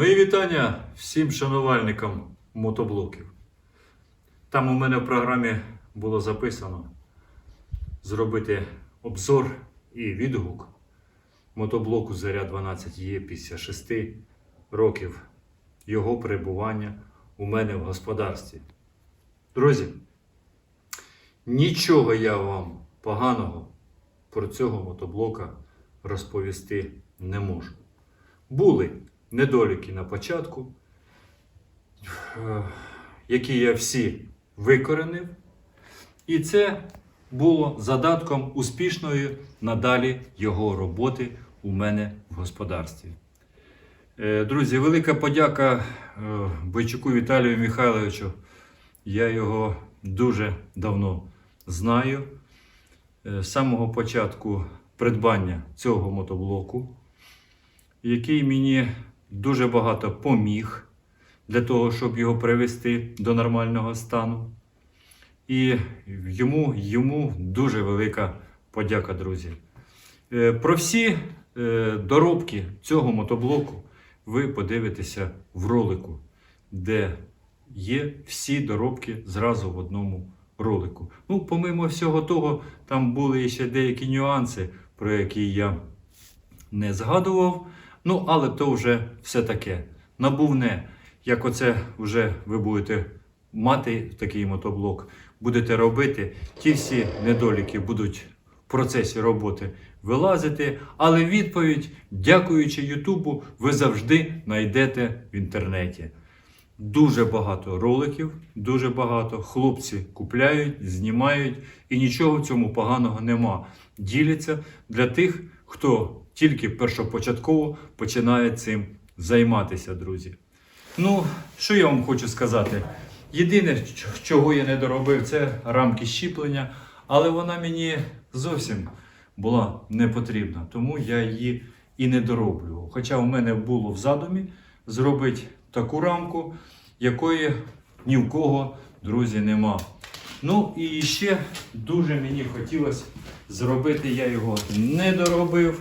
Мої вітання всім шанувальникам мотоблоків. Там у мене в програмі було записано зробити обзор і відгук мотоблоку Заря 12 є після 6 років його перебування у мене в господарстві. Друзі, нічого я вам поганого про цього мотоблока розповісти не можу. Були недоліки на початку, е, які я всі викоренив. І це було задатком успішної надалі його роботи у мене в господарстві. Е, Друзі, велика подяка е, Бойчуку Віталію Михайловичу. Я його дуже давно знаю. З самого початку придбання цього мотоблоку, який мені дуже багато поміг для того, щоб його привести до нормального стану. І йому, йому дуже велика подяка, друзі. Е, Про всі е, доробки цього мотоблоку ви подивитеся в ролику, де є всі доробки зразу в одному ролику. Ну, помимо всього того, там були ще деякі нюанси, про які я не згадував. Ну, але то вже все таке. Набувне, як оце вже ви будете мати такий мотоблок, будете робити, ті всі недоліки будуть в процесі роботи вилазити. Але відповідь, дякуючи Ютубу, ви завжди знайдете в інтернеті. Дуже багато роликів, дуже багато. Хлопці купляють, знімають і нічого в цьому поганого нема. Діляться для тих, хто тільки першопочатково починає цим займатися, друзі. Ну, що я вам хочу сказати? Єдине, чого я не доробив, це рамки щіплення, але вона мені зовсім була не потрібна, тому я її і не дороблював. Хоча у мене було в задумі зробити таку рамку, якої ні в кого, друзі, нема. Ну і ще дуже мені хотілося зробити, я його не доробив.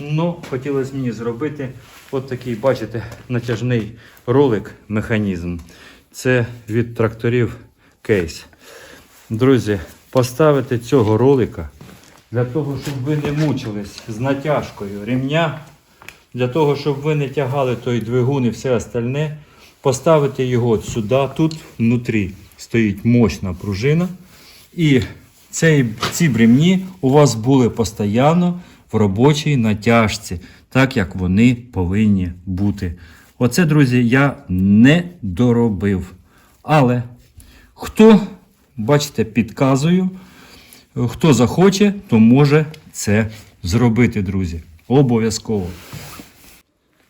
Ну, хотілося мені зробити от такий, бачите, натяжний ролик, механізм. Це від тракторів кейс. Друзі, поставити цього ролика для того, щоб ви не мучились з натяжкою ремня, для того, щоб ви не тягали той двигун і все остальне, поставити його сюди. Тут внутрі стоїть мощна пружина. І ці бремні у вас були постійно в робочій натяжці, так як вони повинні бути. Оце, друзі, я не доробив. Але хто, бачите, підказую, хто захоче, то може це зробити, друзі. Обов'язково.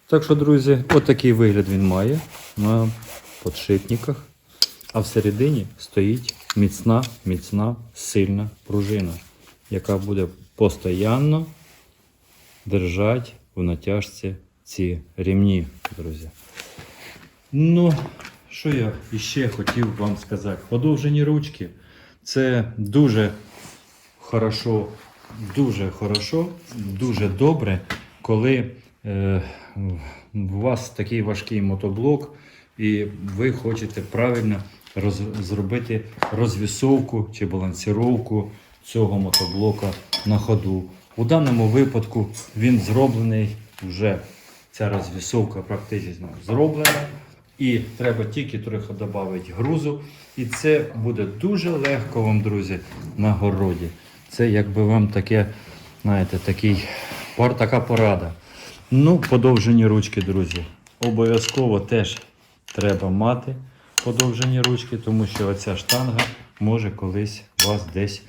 Так що, друзі, от вигляд він має на подшипниках. А всередині стоїть міцна, міцна, сильна пружина, яка буде постійно держати в натяжці ці рівні, друзі. Ну, що я іще хотів вам сказати? Подовжені ручки це дуже хорошо, дуже хорошо, дуже добре, коли е, у вас такий важкий мотоблок, і ви хочете правильно роз, зробити розвісовку чи балансіровку цього мотоблока на ходу. У даному випадку він зроблений вже ця розвісовка практично зроблена. І треба тільки трохи додати грузу. І це буде дуже легко вам, друзі, на городі. Це якби вам таке, знаєте, такий, така порада. Ну, подовжені ручки, друзі. Обов'язково теж треба мати подовжені ручки, тому що оця штанга може колись вас десь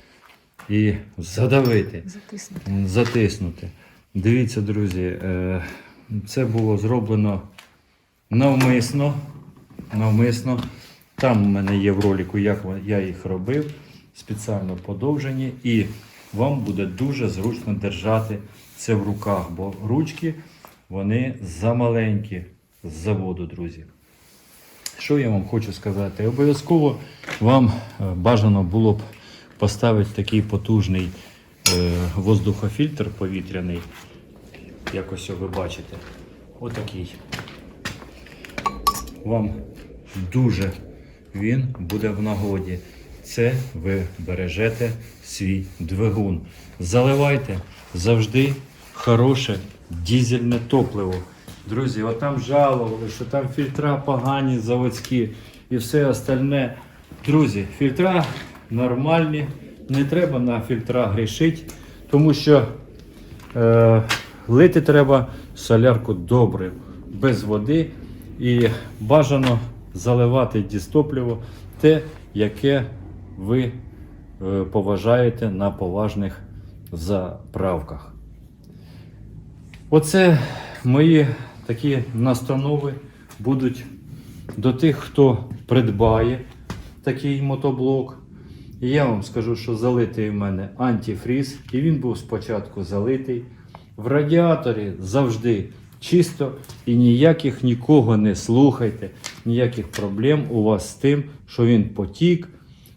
і задавити Затиснути. затиснути. Дивіться, друзі, е, це було зроблено навмисно. навмисно. Там у мене є в ролику, як я їх робив, спеціально подовжені, і вам буде дуже зручно держати це в руках, бо ручки вони замаленькі з заводу, друзі. Що я вам хочу сказати? Обов'язково вам е, бажано було б поставити такий потужний е, воздухофільтр повітряний. Якось ви бачите. Отакий. вам дуже він буде в нагоді. Це ви бережете свій двигун. Заливайте завжди хороше дізельне топливо. Друзі, отам жалували, що там фільтра погані заводські і все остальне. Друзі, фільтра нормальні, не треба на фільтра грішити, тому що е, лити треба солярку добре, без води і бажано заливати дістопливо те, яке ви е, поважаєте на поважних заправках. Оце мої такі настанови будуть до тих, хто придбає такий мотоблок. І я вам скажу, що залитий в мене антифріз, і він був спочатку залитий. В радіаторі завжди чисто і ніяких нікого не слухайте, ніяких проблем у вас з тим, що він потік,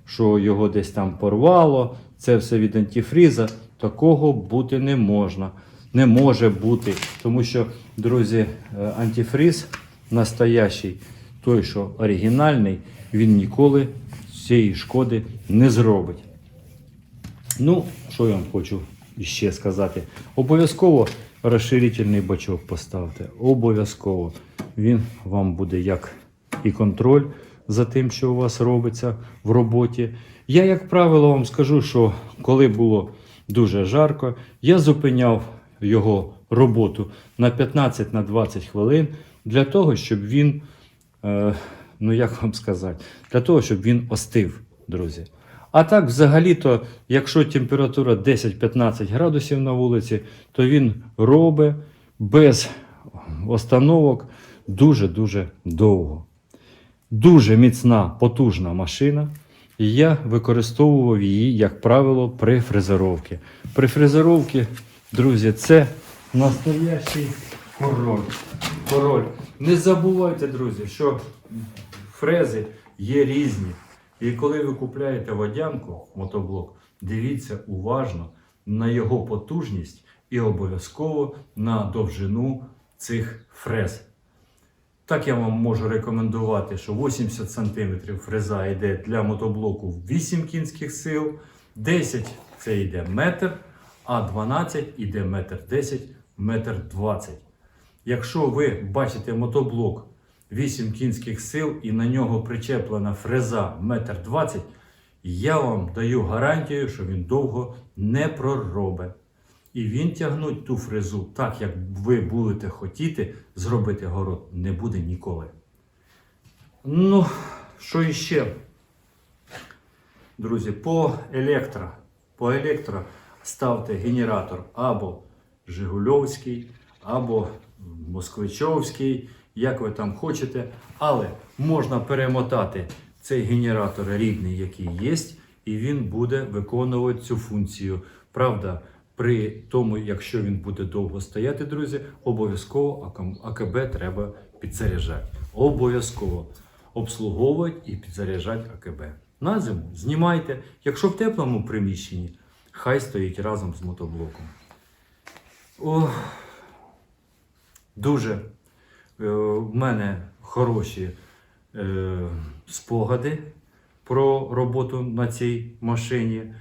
що його десь там порвало. Це все від антифріза. Такого бути не можна. Не може бути. Тому що, друзі, е, антифріз настоящий, той, що оригінальний, він ніколи цієї шкоди не зробить. Ну, що я вам хочу ще сказати? Обов'язково розширительний бачок поставте. Обов'язково. Він вам буде як і контроль за тим, що у вас робиться в роботі. Я, як правило, вам скажу, що коли було дуже жарко, я зупиняв його роботу на 15-20 хвилин для того, щоб він, е, ну як вам сказати, для того, щоб він остив, друзі. А так, взагалі-то, якщо температура 10-15 градусів на вулиці, то він робить без остановок дуже-дуже довго. Дуже міцна, потужна машина. І я використовував її, як правило, при фрезеровці. При фрезеровці, друзі, це настоящий король. король. Не забувайте, друзі, що фрези є різні. І коли ви купляєте водянку, мотоблок, дивіться уважно на його потужність і обов'язково на довжину цих фрез. Так я вам можу рекомендувати, що 80 см фреза йде для мотоблоку 8 кінських сил, 10 це йде метр, а 12 йде метр 10, метр 20. Якщо ви бачите мотоблок 8 кінських сил і на нього причеплена фреза 1,20 м, я вам даю гарантію, що він довго не проробить. І він тягнуть ту фрезу так, як ви будете хотіти зробити город, не буде ніколи. Ну, що іще? Друзі, по електро, по електро ставте генератор або Жигульовський, або Москвичовський, як ви там хочете. Але можна перемотати цей генератор рідний, який є, і він буде виконувати цю функцію. Правда, при тому, якщо він буде довго стояти, друзі, обов'язково АКБ треба підзаряджати. Обов'язково обслуговувати і підзаряджати АКБ. На зиму знімайте. Якщо в теплому приміщенні, хай стоїть разом з мотоблоком. О, дуже е, в мене хороші е, спогади про роботу на цій машині.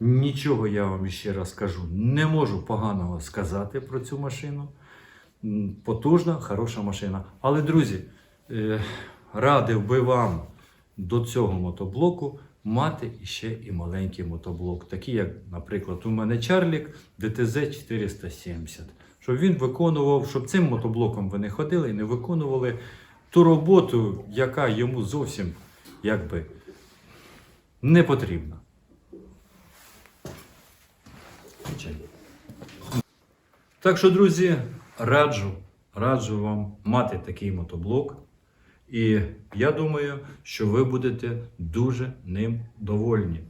Нічого я вам ще раз кажу, не можу поганого сказати про цю машину. Потужна, хороша машина. Але, друзі, е, радив би вам до цього мотоблоку мати ще і маленький мотоблок, такий, як, наприклад, у мене Чарлік DTZ 470. Щоб він виконував, щоб цим мотоблоком ви не ходили і не виконували ту роботу, яка йому зовсім якби не потрібна. Так що, друзі, раджу, раджу вам мати такий мотоблок. І я думаю, що ви будете дуже ним довольні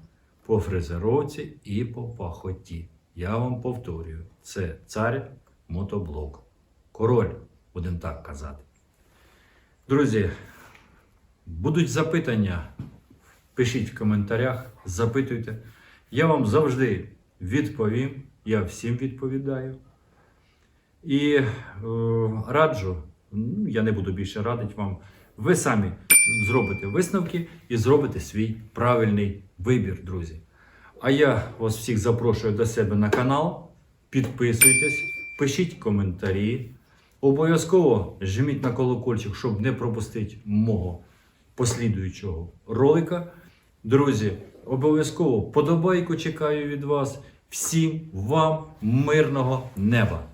по фрезеровці і по пахоті. Я вам повторюю, це цар мотоблок. Король, будемо так казати. Друзі, будуть запитання, пишіть в коментарях, запитуйте. Я вам завжди відповім, я всім відповідаю. І е, раджу, ну, я не буду більше радити вам, ви самі зробите висновки і зробите свій правильний вибір, друзі. А я вас всіх запрошую до себе на канал. Підписуйтесь, пишіть коментарі. Обов'язково жміть на колокольчик, щоб не пропустити мого послідуючого ролика. Друзі, обов'язково подобайку чекаю від вас. Всім вам мирного неба!